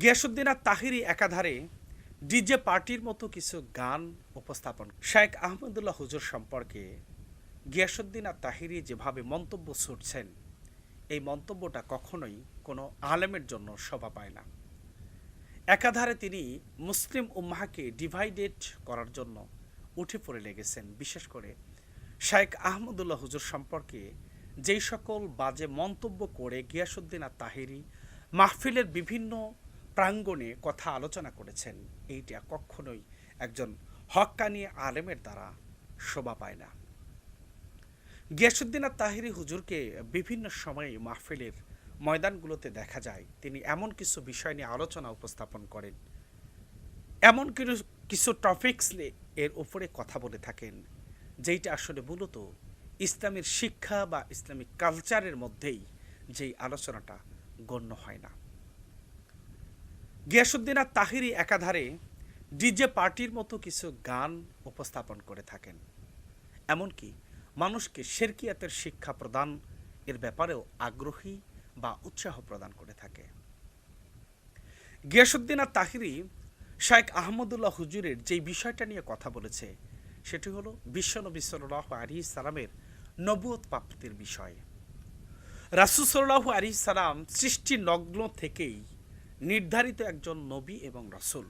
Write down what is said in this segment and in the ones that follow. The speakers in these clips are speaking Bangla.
গিয়াসুদ্দিন আর তাহিরি একাধারে ডিজে পার্টির মতো কিছু গান উপস্থাপন শেখ আহমদুল্লাহ হুজুর সম্পর্কে গিয়াসুদ্দিন আর তাহিরি যেভাবে মন্তব্য ছুটছেন, এই মন্তব্যটা কখনোই কোনো আলেমের জন্য শোভা পায় না। একাধারে তিনি মুসলিম উম্মাহকে ডিভাইডেড করার জন্য উঠে পড়ে লেগেছেন। বিশেষ করে শেখ আহমদুল্লাহ হুজুর সম্পর্কে যেই সকল বাজে মন্তব্য করে গিয়াসুদ্দিন আর তাহিরি, মাহফিলের বিভিন্ন প্রাঙ্গণে কথা আলোচনা করেছেন। এইটা কখনোই একজন হক্কানি আলেমের দ্বারা শোভা পায় না। গিয়াসুদ্দিন আর তাহিরি হুজুরকে বিভিন্ন সময়ে মাহফিলের ময়দানগুলোতে দেখা যায়। তিনি এমন কিছু বিষয় নিয়ে আলোচনা উপস্থাপন করেন। এমন কিছু কিছু টপিকস এর উপরে কথা বলে থাকেন, যেইটা আসলে মূলত ইসলামের শিক্ষা বা ইসলামিক কালচারের মধ্যেই যেই আলোচনাটা গণ্য হয় না। গিয়াসুদ্দিন আর তাহিরি একাধারে ডিজে পার্টির মতো কিছু গান উপস্থাপন করে থাকেন। এমনকি মানুষকে শেরকিয়াতের শিক্ষা প্রদান এর ব্যাপারেও আগ্রহী বা উৎসাহ প্রদান করে থাকে। গিয়াসুদ্দিন আর তাহিরি শাইখ আহমদুল্লাহ হুজুরের যেই বিষয়টা নিয়ে কথা বলেছে, সেটি হলো বিশ্বনবী সাল্লাহ আলী সালামের নবুয়ত প্রাপ্তির বিষয়। রাসুল সাল্লাহ আলী সালাম সৃষ্টি নগ্ন থেকেই নির্ধারিত একজন নবী এবং রাসুল।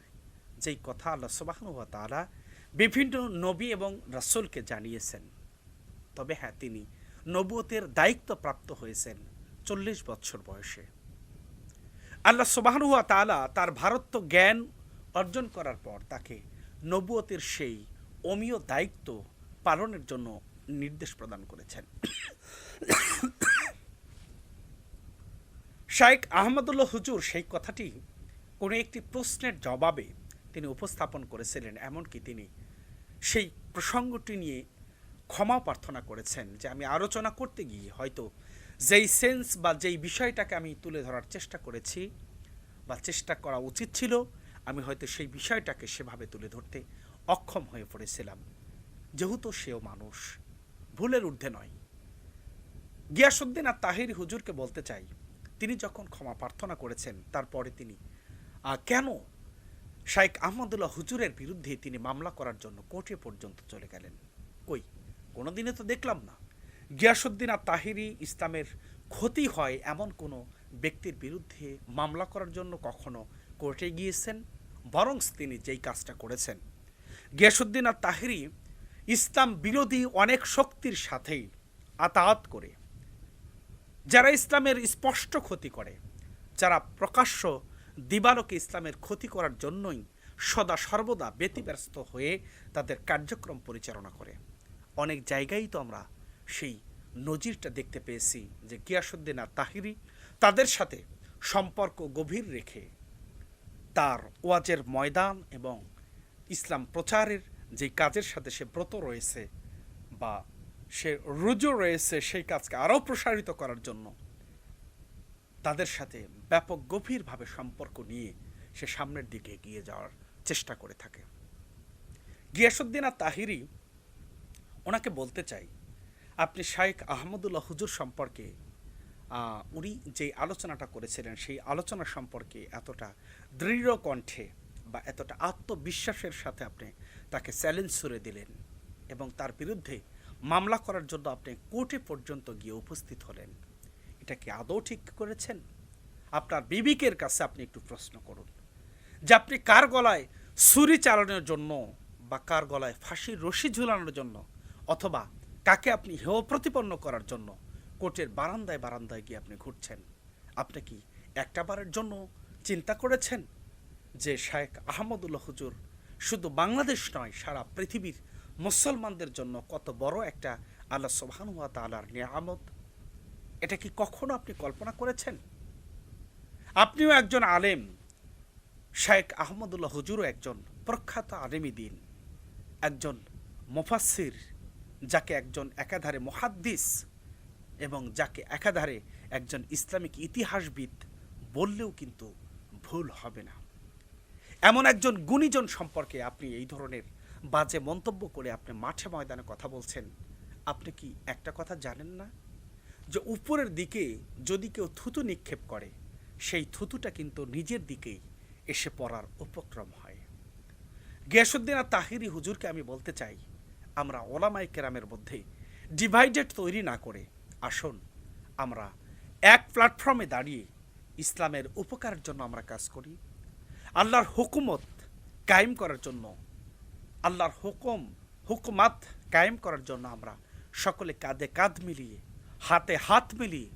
যেই কথা আল্লাহ সুবাহনুয়া তারা বিভিন্ন নবী এবং রাসুলকে জানিয়েছেন। তবে হ্যাঁ তিনি নবুয়তের দায়িত্ব প্রাপ্ত হয়েছেন চল্লিশ বছর বয়সে। আল্লাহ সুবাহনুয়া তালা তার ভারত্ব জ্ঞান অর্জন করার পর তাকে নবুয়তের সেই অমীয় দায়িত্ব পালনের জন্য নির্দেশ প্রদান করেছেন। শাইখ আহমদুল্লাহ হুজুর সেই কথাটি কোনো একটি প্রশ্নের জবাবে তিনি উপস্থাপন করেছিলেন, এমনকি তিনি সেই প্রসঙ্গটি নিয়ে ক্ষমা প্রার্থনা করেছেন যে আমি আলোচনা করতে গিয়ে হয়তো যেই সেন্স বা যেই বিষয়টাকে আমি তুলে ধরার চেষ্টা করেছি বা চেষ্টা করা উচিত ছিল, আমি হয়তো সেই বিষয়টাকে সেভাবে তুলে ধরতে অক্ষম হয়ে পড়েছিলাম। যেহেতু সেও মানুষ, ভুলের ঊর্ধ্বে নয়। গিয়াসুদ্দিন আর তাহির হুজুরকে বলতে চাই তিনি যখন ক্ষমা প্রার্থনা করেছেন, তারপরে তিনি কেন? শাইখ আহমদুল্লাহ হুজুরের বিরুদ্ধে তিনি মামলা করার জন্য কোর্টে পর্যন্ত চলে গেলেন। কই? কোনোদিনে তো দেখলাম না। গিয়াসুদ্দিন আর তাহিরি ইসলামের ক্ষতি হয় এমন কোনো ব্যক্তির বিরুদ্ধে মামলা করার জন্য কখনো কোর্টে গিয়েছেন? বরং তিনি যেই কাজটা করেছেন। গিয়াসুদ্দিন আর তাহিরি ইসলাম বিরোধী অনেক শক্তির সাথেই আতায়াত করে যারা ইসলামের স্পষ্ট ক্ষতি করে, যারা প্রকাশ্য দিবালোকে ইসলামের ক্ষতি করার জন্যই সদা সর্বদা ব্যতিব্যস্ত হয়ে তাদের কার্যক্রম পরিচালনা করে। অনেক জায়গায় তো আমরা সেই নজিরটা দেখতে পেয়েছি যে গিয়াসুদ্দিন আর তাহিরি তাদের সাথে সম্পর্ক গভীর রেখে তার ওয়াজের ময়দান এবং ইসলাম প্রচারের যে কাজের সাথে সে ব্রত রয়েছে বা সে রুজু রয়েছে সেই কাজকে আরও প্রসারিত করার জন্য। তাদের সাথে ব্যাপক গভীরভাবে সম্পর্ক নিয়ে সে সামনের দিকে এগিয়ে যাওয়ার চেষ্টা করে থাকে। গিয়াসুদ্দিন আর তাহিরি ওনাকে বলতে চাই, আপনি শাইখ আহমদুল্লাহ হুজুর সম্পর্কে উনি যে আলোচনাটা করেছিলেন সেই আলোচনা সম্পর্কে এতটা দৃঢ় কণ্ঠে বা এতটা আত্মবিশ্বাসের সাথে আপনি তাকে চ্যালেঞ্জ ছুড়ে দিলেন এবং তার বিরুদ্ধে মামলা করার জন্য আপনি কোর্টে পর্যন্ত গিয়ে উপস্থিত হলেন। এটা কি আদৌ ঠিক করেছেন? আপনার বিবেকের কাছে আপনি একটু প্রশ্ন করুন। যে আপনি কার গলায় ছুরি চালানোর জন্য বা কার গলায় ফাঁসির রশি ঝুলানোর জন্য অথবা কাকে আপনি হেয় প্রতিপন্ন করার জন্য কোর্টের বারান্দায় বারান্দায় গিয়ে আপনি ঘুরছেন, আপনি কি একটা বারের জন্য চিন্তা করেছেন? যে শায়েখ আহমদুল্লাহ হুজুর শুধু বাংলাদেশ নয়, সারা পৃথিবীর মুসলমানদের জন্য কত বড় একটা আল্লাহ সোহানুয়া তালার নিয়ামত। এটা কি কখনো আপনি কল্পনা করেছেন? আপনিও একজন আলেম শেখ আহমদুল্লাহ হুজুরও একজন প্রখ্যাত আলেমী দিন, একজন মুফাসির যাকে একজন একাধারে মহাদ্দিস এবং যাকে একাধারে একজন ইসলামিক ইতিহাসবিদ বললেও কিন্তু ভুল হবে না। এমন একজন গুণীজন সম্পর্কে আপনি এই ধরনের বাজে মন্তব্য করে আপনি মাঠে ময়দানে কথা বলছেন। আপনি কি একটা কথা জানেন না? যে উপরের দিকে যদি কেউ থুতু নিক্ষেপ করে, সেই থুতুটা কিন্তু নিজের দিকেই এসে পড়ার উপক্রম হয়। গিয়াসুদ্দিন আর তাহিরি হুজুরকে আমি বলতে চাই, আমরা ওলামাই কেরামের মধ্যে ডিভাইডেড তৈরি না করে আসুন, আমরা এক প্ল্যাটফর্মে দাঁড়িয়ে ইসলামের উপকারের জন্য আমরা কাজ করি। আল্লাহর হুকুমত কায়েম করার জন্য আল্লাহর হুকুম, হুকুমাত কায়েম করার জন্য আমরা সকলে কাঁধে কাঁধ মিলিয়ে, হাতে হাত মিলিয়ে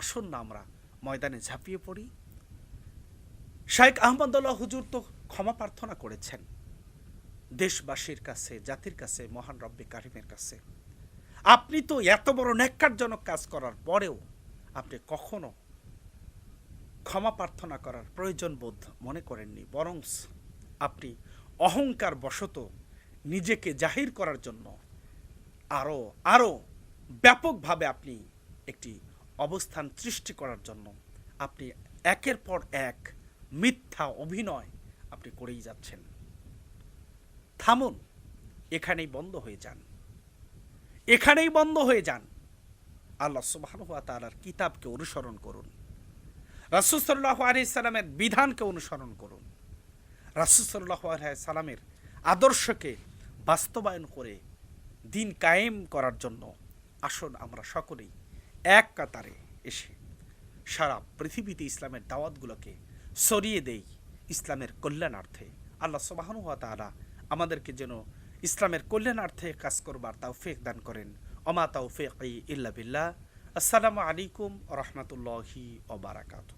আসুন না আমরা ময়দানে ঝাঁপিয়ে পড়ি। শাইখ আহমদুল্লাহ হুজুর তো ক্ষমা প্রার্থনা করেছেন। দেশবাসীর কাছে, জাতির কাছে, মহান রব্বে কারিমের কাছে। আপনি তো এত বড় ন্যাক্কারজনক কাজ করার পরেও আপনি কখনো ক্ষমা প্রার্থনা করার প্রয়োজন বোধ মনে করেননি, বরং আপনি অহংকার বশত নিজেকে জাহির করার জন্য আরও আরও ব্যাপকভাবে আপনি একটি অবস্থান সৃষ্টি করার জন্য আপনি একের পর এক মিথ্যা অভিনয় আপনি করেই যাচ্ছেন। থামুন, এখানেই বন্ধ হয়ে যান। এখানেই বন্ধ হয়ে যান। আল্লাহ সুবাহানুয়া তালার কিতাবকে অনুসরণ করুন। রাসুসাল্লাহ আলাইসাল্লামের বিধানকে অনুসরণ করুন। রাসুসাল্লাহ সালামের আদর্শকে বাস্তবায়ন করে দিন কায়েম করার জন্য আসুন আমরা সকলেই এক কাতারে এসে সারা পৃথিবীতে ইসলামের দাওয়াতগুলোকে সরিয়ে দেই ইসলামের কল্যাণার্থে। আল্লাহ সুবাহানুয়া তালা আমাদেরকে যেন ইসলামের কল্যাণার্থে কাজ করবার তৌফিক দান করেন। অমা তৌফিক ইল্লা বিল্লাহ। আসসালামু আলাইকুম রহমতুল্লাহি ওবারাকাতু